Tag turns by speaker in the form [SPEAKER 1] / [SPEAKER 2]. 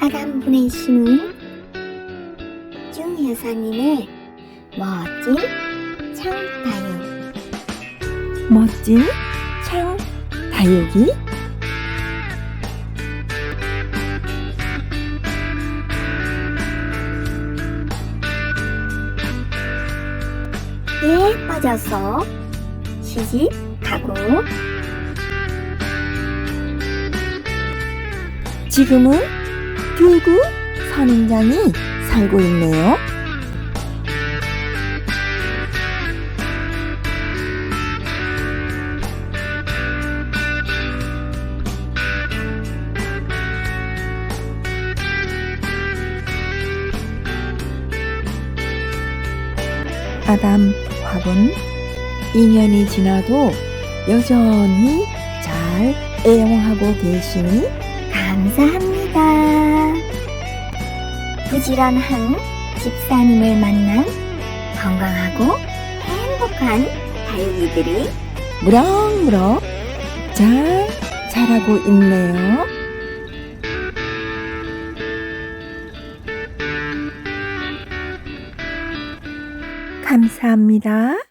[SPEAKER 1] 아담 보내시는 중 여사님의 멋진 창다육
[SPEAKER 2] 멋진 창 다육이?
[SPEAKER 1] 에 빠져서 시집 가고.
[SPEAKER 2] 지금은 두구 선인장이 살고 있네요. 아담하고는 2년이 지나도 여전히 잘 애용하고 계시니
[SPEAKER 1] 감사합니다. 부지런한 집사님을 만난 건강하고 행복한 다육이들이
[SPEAKER 2] 무럭무럭 잘 자라고 있네요. 감사합니다.